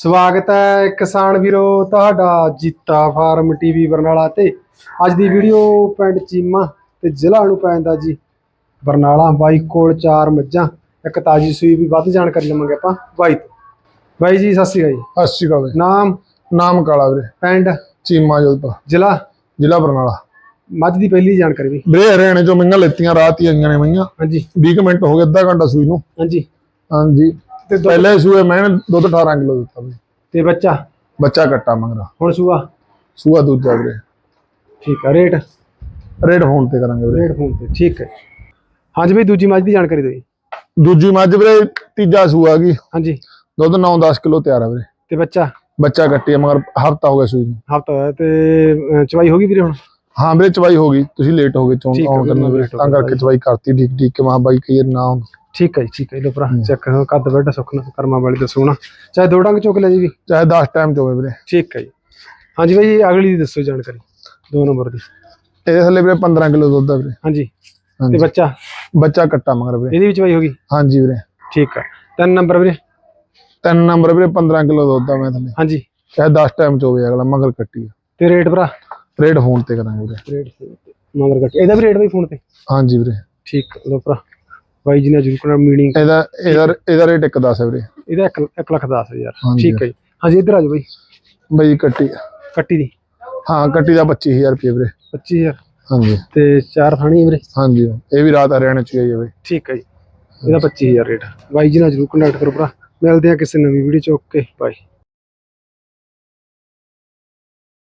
ਸਵਾਗਤ ਹੈ ਕਿਸਾਨ ਵੀਰੋ ਤੁਹਾਡਾ ਜੀਤਾ ਫਾਰਮ ਟੀਵੀ ਬਰਨਾਲਾ ਤੇ। ਅੱਜ ਦੀ ਵੀਡੀਓ ਪਿੰਡ ਚੀਮਾ ਤੇ ਜ਼ਿਲ੍ਹਾ ਨੂੰ ਪੈਂਦਾ ਜੀ। ਬਰਨਾਲਾ ਬਾਈ ਕੋਲ ਚਾਰ ਮੱਝਾਂ ਇੱਕ ਤਾਜੀ ਸੂਈ ਵੀ ਵੱਧ ਜਾਣਕਾਰੀ ਲਵਾਂਗੇ ਆਪਾਂ ਬਾਈ ਤੋਂ। ਬਾਈ ਜੀ ਸਤਿ ਸ਼੍ਰੀ ਅਕਾਲ ਜੀ। ਸਤਿ ਸ਼੍ਰੀ ਅਕਾਲ ਨਾਮ? ਨਾਮ ਕਾਲਾ ਵੀਰੇ। ਪਿੰਡ? ਚੀਮਾ ਜੋਧਪੁਰ ਜ਼ਿਲ੍ਹਾ? ਜ਼ਿਲ੍ਹਾ ਬਰਨਾਲਾ। ਮੱਝ ਦੀ ਪਹਿਲੀ ਜਾਣਕਾਰੀ ਵੀ। ਵੀਰੇ ਹਰਿਆਣੇ ਚੋਂ ਮਈਆਂ ਲੈਤੀਆਂ ਰਾਤ ਹੀ ਆਈਆਂ ਨੇ ਮਈਆਂ ਹਾਂਜੀ। 20 ਕੁ ਮਿੰਟ ਹੋ ਗਏ ਅੱਧਾ ਘੰਟਾ ਸੂਈ ਨੂੰ। ਹਾਂਜੀ। ਹਾਂਜੀ। ਤੇ ਦੁੱਧ- ਪਹਿਲੇ ਸੂਏ ਮੈਂ ਦੁੱਧ 18 ਕਿਲੋ ਦਿੱਤਾ ਵੀਰੇ ਤੇ ਬੱਚਾ? ਬੱਚਾ ਕੱਟਾ ਮੰਗਰਾ। ਹੁਣ ਸੂਆ? ਸੂਆ ਦੂਜਾ ਵੀਰੇ। ਠੀਕ ਹੈ ਰੇਟ? ਰੇਡ ਫੋਨ ਤੇ ਕਰਾਂਗੇ ਵੀਰੇ। ਰੇਟ ਫੋਨ ਤੇ ਠੀਕ ਹੈ। ਹਾਂਜੀ ਬਈ ਦੂਜੀ ਮੱਝ ਦੀ ਜਾਣਕਾਰੀ ਦਿਓ ਜੀ। ਦੂਜੀ ਮੱਝ ਵੀਰੇ ਤੀਜਾ ਸੂਆ ਗਈ ਹਾਂਜੀ। ਦੁੱਧ 9-10 ਕਿਲੋ ਤਿਆਰ ਆ ਵੀਰੇ। ਤੇ ਬੱਚਾ? ਬੱਚਾ ਕੱਟੀ ਆ ਮਗਰ ਹਫਤਾ ਹੋ ਗਿਆ ਸੂਈ ਨੂੰ। ਹਫਤਾ ਹੋਇਆ ਤੇ ਅਹ, ਚਵਾਈ ਹੋ ਗਈ ਵੀਰੇ ਹੁਣ? ਹਾਂ ਵੀਰੇ ਚਵਾਈ ਹੋ ਗਈ। ਤੁਸੀਂ ਲੇਟ ਹੋ ਗਏ ਚੋਂ ਠੀਕ ਆ ਆਉਣ ਵੀਰੇ, ਕਰਨੀ ਵੀਰੇ। ਹੋ ਤਾਂ ਕਰਕੇ ਚਵਾਈ ਕਰਤੀ ਠੀਕ ਠੀਕ ਕਿ ਮਹਾ ਬਾਈ ਕਈ ਨਾ ਆਉਣ। ਠੀਕ ਹੈ ਜੀ ਠੀਕ ਹੈ। ਲੋ ਭਰਾ ਚੈੱਕ ਕਰੋ ਕੱਦ ਬੈਠਾ ਸੁਖਨਾ ਕਰਮਾਂ ਵਾਲੀ ਦੱਸੋ ਨਾ ਚਾਹੇ ਦੋ ਡੰਗ ਚੁੱਕ ਲੈ ਜੀ ਵੀ। ਚਾਹੇ 10 ਟਾਈਮ ਚ ਹੋਵੇ ਵੀਰੇ। ਠੀਕ ਹੈ ਜੀ। ਹਾਂਜੀ ਜੀ, ਅਗਲੀ ਦੀ ਦੱਸੋ ਜਾਣਕਾਰੀ ਦੋ ਨੰਬਰ ਦੀ। ਇਹਦੇ ਥੱਲੇ ਵੀਰੇ 15 ਕਿਲੋ ਦੁੱਧ ਆ ਵੀਰੇ। ਹਾਂਜੀ। ਤੇ ਬੱਚਾ? ਬੱਚਾ ਕੱਟਾ ਮਗਰ ਵੀਰੇ। ਇਹਦੀ ਵੀ ਚਵਾਈ ਹੋ ਗਈ? ਹਾਂਜੀ ਵੀਰੇ। ਠੀਕ ਹੈ। ਤਿੰਨ ਨੰਬਰ ਵੀਰੇ? ਤਿੰਨ ਨੰਬਰ ਵੀਰੇ 15 ਕਿਲੋ ਦੁੱਧ ਆ ਮੈਂ ਥੱਲੇ। ਹਾਂਜੀ। ਚਾਹੇ 10 ਟਾਈਮ ਚ ਹੋਵੇ ਅਗਲਾ ਮਗਰ ਕੱਟੀ ਆ। ਤੇ ਰੇਟ ਭਰਾ? ਰੇਟ ਫੋਨ ਤੇ ਕਰਾਂਗੇ ਵੀਰੇ। ਰੇਟ ਮਗਰ ਕੱਟ। ਇਹਦਾ ਵੀ ਰੇਟ ਬਾਈ ਫੋਨ ਤੇ? ਹਾਂਜੀ ਵੀਰੇ। ਠੀਕ ਲੋ ਭਰਾ। ਬਾਈ ਜੀ ਨੇ ਜ਼ਰੂਰ ਕਰਨਾ ਮੀਟਿੰਗ ਇਹਦਾ ਇਹਦਾ ਇਹਦਾ ਰੇਟ ਇੱਕ ਦੱਸ ਹੈ ਵੀਰੇ। ਇਹਦਾ 1 ਲੱਖ 10 ਹਜ਼ਾਰ। ਹਾਂਜੀ। ਠੀਕ ਹੈ ਜੀ। ਹਾਂਜੀ ਇੱਧਰ ਆ ਜਾਓ ਬਾਈ। ਬਈ ਕੱਟੀ। ਕੱਟੀ ਦੀ। ਹਾਂ ਕੱਟੀ ਦਾ 25000 ਰੁਪਏ ਵੀਰੇ। 25000 ਹਾਂਜੀ। ਤੇ ਚਾਰ ਥਾਣੀ ਵੀਰੇ। ਹਾਂਜੀ ਇਹ ਵੀ ਰਾਤ ਹਰਿਆਣੇ ਚ ਗਈ ਹੈ ਬਈ। ਠੀਕ ਹੈ ਜੀ। ਇਹਦਾ 25000 ਰੇਟ। ਬਾਈ ਜੀ ਨਾਲ ਜਰੂਰ ਕੰਟੈਕਟ ਕਰੋ ਭਰਾ। ਮਿਲਦੇ ਆ ਕਿਸੇ ਨਵੀਂ ਵੀਡੀਓ ਚ। Okay bye